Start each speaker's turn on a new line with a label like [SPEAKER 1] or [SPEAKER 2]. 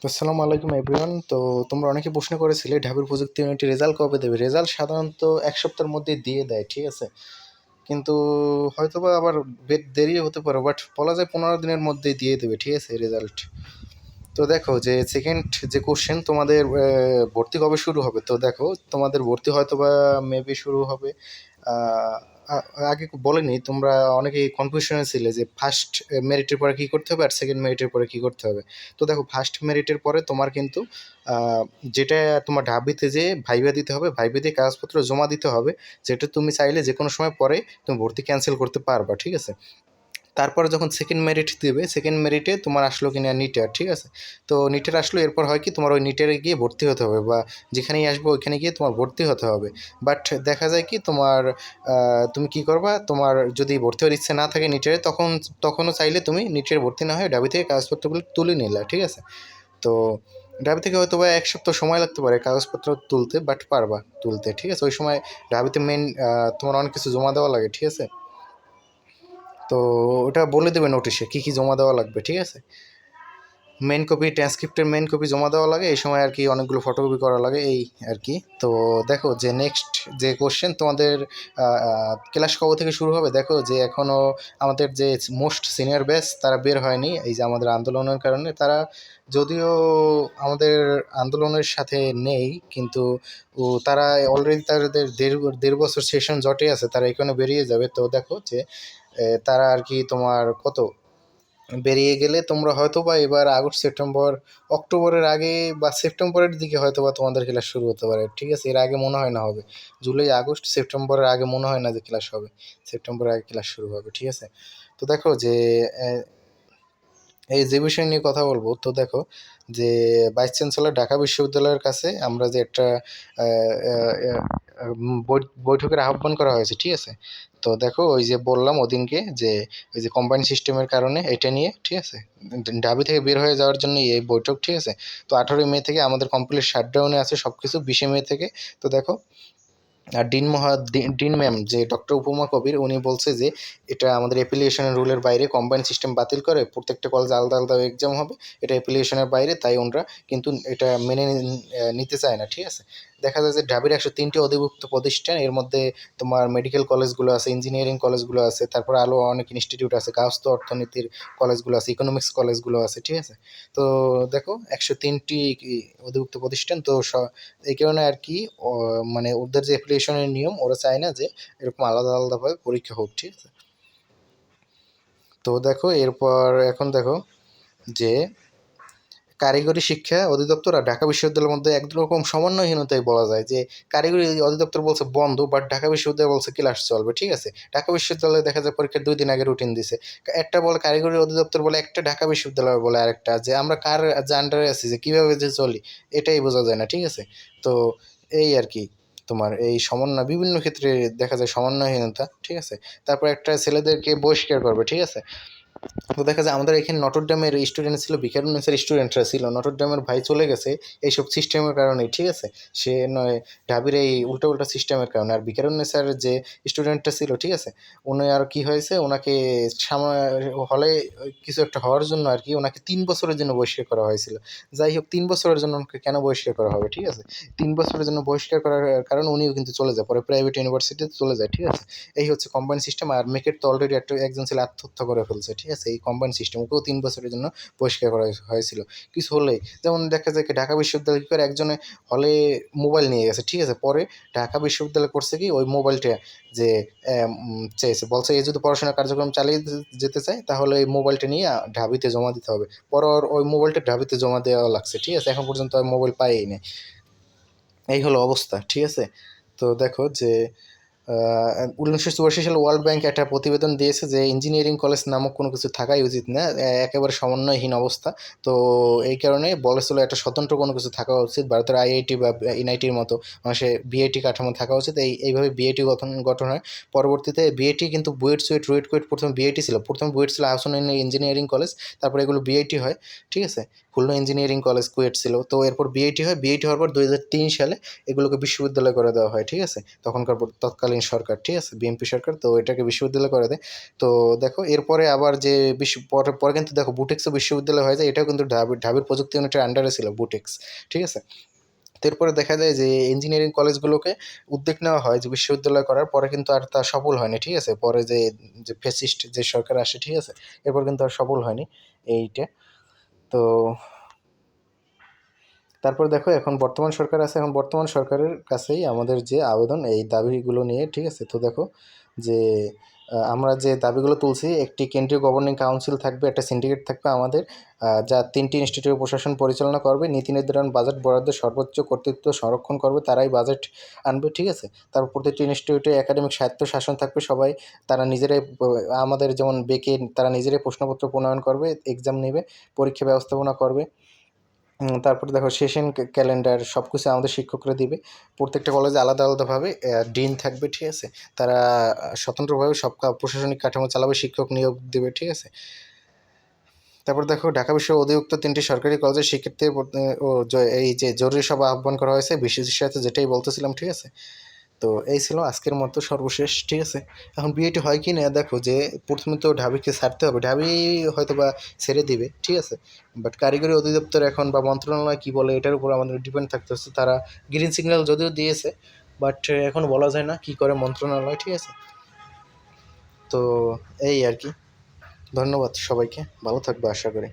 [SPEAKER 1] তো আসসালামু আলাইকুম এভরিওয়ান তো তোমরা অনেকে প্রশ্ন করেছিলে, ঢাবির প্রযুক্তি ইউনিটের রেজাল্ট কবে দেবে? রেজাল্ট সাধারণত এক সপ্তাহের মধ্যে দিয়ে দেয়, ঠিক আছে? কিন্তু হয়তোবা আবার বেশ দেরি হতে পারে বাট বলা যায় পনেরো দিনের মধ্যে দিয়ে দেবে, ঠিক আছে রেজাল্ট তো দেখো যে সেকেন্ড যে কোশ্চেন তোমাদের ভর্তি কবে শুরু হবে? তো দেখো তোমাদের ভর্তি হয়তো বা মেবি শুরু হবে আগে বলেনি, তোমরা অনেকেই কনফিউশনে ছিলে যে ফার্স্ট মেরিটের পরে কী করতে হবে আর সেকেন্ড মেরিটের পরে কী করতে হবে। তো দেখো ফার্স্ট মেরিটের পরে তোমার কিন্তু যেটা তোমার ঢাবিতে যে ভাইবা দিতে হবে ভাইবা দিয়ে কাগজপত্র জমা দিতে হবে, যেটা তুমি চাইলে যে কোনো সময় পরে তুমি ভর্তি ক্যান্সেল করতে পারবা, ঠিক আছে? তারপরে যখন সেকেন্ড মেরিট দেবে সেকেন্ড মেরিটে তোমার আসলো কিনা নিটার ঠিক আছে? তো নিটের আসলো, এরপর হয় কি তোমার ওই নিটের গিয়ে ভর্তি হতে হবে বা যেখানেই আসবে ওইখানে গিয়ে তোমার ভর্তি হতে হবে। বাট দেখা যায় কি তোমার তুমি কি করবা? তোমার যদি ভর্তি হওয়ার ইচ্ছে না থাকে নিটের তখন, তখনও চাইলে তুমি নিটের ভর্তি না হয়ে ডাবি থেকে কাগজপত্রগুলো তুলে নিলা, ঠিক আছে? তো ডাবি থেকে হয়তো বা এক সপ্তাহ সময় লাগতে পারে কাগজপত্র তুলতে বাট পারবা তুলতে, ঠিক আছে? ওই সময় ডাবিতে মেন তোমার অনেক কিছু জমা দেওয়া লাগে, ঠিক আছে? তো ওটা বলে দেবে নোটিশে কী কী জমা দেওয়া লাগবে, ঠিক আছে? মেন কপি ট্রান্সক্রিপ্টের মেন কপি জমা দেওয়া লাগে, এই সময় আর কি অনেকগুলো ফটোকপি করা লাগে, এই আর কি। তো দেখো যে নেক্সট যে কোশ্চেন তোমাদের ক্লাস কবে থেকে শুরু হবে? দেখো যে এখনও আমাদের যে মোস্ট সিনিয়র ব্যাচ তারা বের হয়নি, এই যে আমাদের আন্দোলনের কারণে তারা যদিও আমাদের আন্দোলনের সাথে নেই, কিন্তু তারা অলরেডি তাদের দেড় দেড় বছর সেশন জটে আছে, তারা এখানে বেরিয়ে যাবে। তো দেখো যে তারা আর কি তোমার কত? বেরিয়ে গেলে তোমরা হয়তো বা এবার আগস্ট, সেপ্টেম্বর, অক্টোবরের আগে বা সেপ্টেম্বরের দিকে হয়তো বা তোমাদের ক্লাস শুরু হতে পারে। ঠিক আছে? এর আগে মনে হয় না হবে। জুলাই, আগস্ট, সেপ্টেম্বরের আগে মনে হয় না যে ক্লাস হবে। সেপ্টেম্বরের আগে ক্লাস শুরু হবে। ঠিক আছে? তো দেখো যে এই যে বিষয় নিয়ে কথা বলব, তো দেখো যে ভাইস চ্যান্সেলর ঢাকা বিশ্ববিদ্যালয়ের কাছে আমরা যে একটা বৈঠকের আহ্বান করা হয়েছে। ঠিক আছে? তো দেখো, ওই যে বললাম ওদিনকে যে, ওই যে কম্বাইন সিস্টেমের কারণে এটা নিয়ে, ঠিক আছে? ঢাবি থেকে বের হয়ে যাওয়ার জন্য এই বৈঠক, ঠিক আছে? তো আঠারোই মে থেকে আমাদের কমপ্লিট শাটডাউনে আছে সব কিছু বিশে মে থেকে। তো দেখো, আর ডিন মহা, ডিন ম্যাম, যে ডক্টর উপমা কবির, উনি বলছে যে, এটা আমাদের অ্যাপ্লিকেশনের রুলের বাইরে কম্বাইন সিস্টেম বাতিল করে, প্রত্যেকটা কলেজে আলাদা আলাদা এক্সাম হবে, এটা অ্যাপ্লিকেশনের বাইরে, তাই ওনরা কিন্তু এটা মেনে নিতে চায় না, ঠিক আছে? দেখা যায় যে ঢাবির একশো তিনটি অধিভুক্ত প্রতিষ্ঠান, এর মধ্যে তোমার মেডিকেল কলেজগুলো আছে ইঞ্জিনিয়ারিং কলেজগুলো আছে, তারপর আরও অনেক ইনস্টিটিউট আছে গার্হস্থ্য অর্থনীতির কলেজগুলো আছে ইকোনমিক্স কলেজগুলো আছে, ঠিক আছে? তো দেখো, একশো তিনটি অধিভুক্ত প্রতিষ্ঠান, তো এই কারণে আর কি মানে ওদের যে অ্যাপ্লিকেশনের নিয়ম, ওরা চায় না যে এরকম আলাদা আলাদাভাবে পরীক্ষা হোক, ঠিক আছে? তো দেখো, এরপর এখন দেখো যে কারিগরি শিক্ষা অধিদপ্তর আর ঢাকা বিশ্ববিদ্যালয়ের মধ্যে একরকম সমন্বয়হীনতাই বলা যায় যে কারিগরি অধিদপ্তর বলছে বন্ধ বাট ঢাকা বিশ্ববিদ্যালয় বলছে ক্লাস চলবে, ঠিক আছে? ঢাকা বিশ্ববিদ্যালয়ে দেখা যায় পরীক্ষার দুই দিন আগে রুটিন দিছে। একটা বলে কারিগরি অধিদপ্তর বলে, একটা ঢাকা বিশ্ববিদ্যালয় বলে আরেকটা যে আমরা কার যে আন্ডারে আছি, যে কীভাবে যে চলি, এটাই বোঝা যায় না, ঠিক আছে? তো এই আর কি তোমার এই সমন্বয়, বিভিন্ন ক্ষেত্রে দেখা যায় সমন্বয়হীনতা, ঠিক আছে? তারপর একটা ছেলেদেরকে বহিষ্কার করবে, ঠিক আছে? তো দেখা যায় আমাদের এখানে নটরডেমের স্টুডেন্ট ছিল বিকারুন্নেসের স্টুডেন্টরা ছিল। নটরডেমের ভাই চলে গেছে এইসব সিস্টেমের কারণে ঠিক আছে? সে নয়, ঢাবির এই উল্টো উল্টো সিস্টেমের কারণে। আর বিকারুন্নেসার যে স্টুডেন্টটা ছিল, ঠিক আছে? উনি আর কি হয়েছে ওনাকে হলে কিছু একটা হওয়ার জন্য আর কি ওনাকে তিন বছরের জন্য বহিষ্কার করা হয়েছিল। যাই হোক, তিন বছরের জন্য ওনাকে কেন বহিষ্কার করা হবে, ঠিক আছে? তিন বছরের জন্য বহিষ্কার করার কারণে উনিও কিন্তু চলে যায়, পরে প্রাইভেট ইউনিভার্সিটিতে চলে যায়, ঠিক আছে? এই হচ্ছে কম্বাইন সিস্টেম আর মেকের তো অলরেডি একটা, একজন ছেলে আত্মহত্যা করে ফেলছে ঠিক আছে, এই কম্বাইন সিস্টেমকেও তিন বছরের জন্য পরিষ্কার করা হয়েছিল। কিছু হলেই যেমন দেখা যায় কি, ঢাকা বিশ্ববিদ্যালয় কী করে একজনে হলে মোবাইল নিয়ে গেছে, ঠিক আছে? পরে ঢাকা বিশ্ববিদ্যালয় করছে কি, ওই মোবাইলটা যে চেয়েছে বলছে এই যদি পড়াশোনা কার্যক্রম চালিয়ে যেতে চায়, তাহলে এই মোবাইলটা নিয়ে ঢাবিতে জমা দিতে হবে। পর ওই মোবাইলটা ঢাবিতে জমা দেওয়া লাগছে, ঠিক আছে? এখন পর্যন্ত আর মোবাইল পাইই নেই। এই হলো অবস্থা, ঠিক আছে? তো দেখো যে উনিশশো চুরাশি সালে ওয়ার্ল্ড ব্যাংক একটা প্রতিবেদন দিয়েছে যে ইঞ্জিনিয়ারিং কলেজ নামক কোনো কিছু থাকাই উচিত না একেবারে সমন্বয়হীন অবস্থা। তো এই কারণে বলেছিল একটা স্বতন্ত্র কোনো কিছু থাকা উচিত, ভারতের আইআইটি বা এনআইটির মতো মানুষে বিআইটি কাঠামো থাকা উচিত। এই, এইভাবে বিআইটি গঠন গঠন হয়। পরবর্তীতে বিআইটি কিন্তু বুয়েট সুয়েট, রুয়েট কুয়েট প্রথমে বিআইটি ছিল। প্রথমে বুয়েট ছিল আহসান ইঞ্জিনিয়ারিং কলেজ, তারপরে এগুলো বিআইটি হয়, ঠিক আছে? খুলনা ইঞ্জিনিয়ারিং কলেজ, কুয়েট ছিল। তো এরপর বিআইটি হয়। বিআইটি হওয়ার পর দুই হাজার তিন সালে এগুলোকে বিশ্ববিদ্যালয় করে দেওয়া হয়, ঠিক আছে? তখনকার পর- তৎকালীন সরকার, ঠিক আছে? বিএনপি সরকার, তো এটাকে বিশ্ববিদ্যালয় করে দেয় তো দেখো, এরপরে আবার যে বিশ্ব, পরে পরে কিন্তু দেখো বুটেক্সও বিশ্ববিদ্যালয় হয়ে যায়, এটাও কিন্তু ঢাবি, ঢাবির প্রযুক্তি ইউনিটের আন্ডারে ছিল বুটেক্স ঠিক আছে? এরপরে দেখা যায় যে ইঞ্জিনিয়ারিং কলেজগুলোকে উদ্যোগ নেওয়া হয় যে বিশ্ববিদ্যালয় করার, পরে কিন্তু আর তা সফল হয়নি, ঠিক আছে? পরে যে যে ফেসিস্ট যে সরকার আসে, ঠিক আছে? এরপর কিন্তু আর সফল হয়নি এইটা। তো তারপর দেখো, এখন বর্তমান সরকার আছে। এখন বর্তমান সরকারের কাছেই আমাদের যে আবেদন, এই দাবিগুলো নিয়ে, ঠিক আছে? তো দেখো যে আমরা যে দাবিগুলো তুলছি, একটি কেন্দ্রীয় গভর্নিং কাউন্সিল থাকবে, একটা সিন্ডিকেট থাকবে আমাদের যা তিনটি ইনস্টিটিউট প্রশাসন পরিচালনা করবে, নীতি নির্ধারণ বাজেট বরাদ্দের সর্বোচ্চ কর্তৃত্ব সংরক্ষণ করবে, তারাই বাজেট আনবে, ঠিক আছে? তারপর প্রতিটি ইনস্টিটিউটে একাডেমিক স্বায়ত্ত শাসন থাকবে, সবাই তারা নিজেরাই আমাদের যেমন বেকে তারা নিজেরাই প্রশ্নপত্র প্রণয়ন করবে এক্সাম নেবে, পরীক্ষা ব্যবস্থাপনা করবে। তারপরে দেখো সেশন ক্যালেন্ডার সব কিছু আমাদের শিক্ষকরা দিবে। প্রত্যেকটা কলেজে আলাদা আলাদাভাবে ডিন থাকবে, ঠিক আছে? তারা স্বতন্ত্রভাবে সব প্রশাসনিক কাঠামো চালাবে, শিক্ষক নিয়োগ দেবে, ঠিক আছে? তারপর দেখো ঢাকা বিশ্ব অধিভুক্ত তিনটি সরকারি কলেজের শিক্ষার্থীদের প্রতি- ও এই যে জরুরি সভা আহ্বান করা হয়েছে, বিশেষ সাথে যেটাই বলতেছিলাম, ঠিক আছে? তো এই ছিল আজকের মতো সর্বশেষ, ঠিক আছে? এখন বিয়েটি হয় কি না দেখো যে প্রথমে তো ঢাবিকে ছাড়তে হবে, ঢাবি হয়তো বা ছেড়ে দিবে, ঠিক আছে? বাট কারিগরি অধিদপ্তর এখন বা মন্ত্রণালয় কী বলে এটার উপর আমাদের ডিপেন্ড থাকতে হচ্ছে, তারা গ্রিন সিগন্যাল যদিও দিয়েছে বাট এখন বলা যায় না কি করে মন্ত্রণালয়, ঠিক আছে? তো এই আর কি, ধন্যবাদ সবাইকে, ভালো থাকবে আশা করি।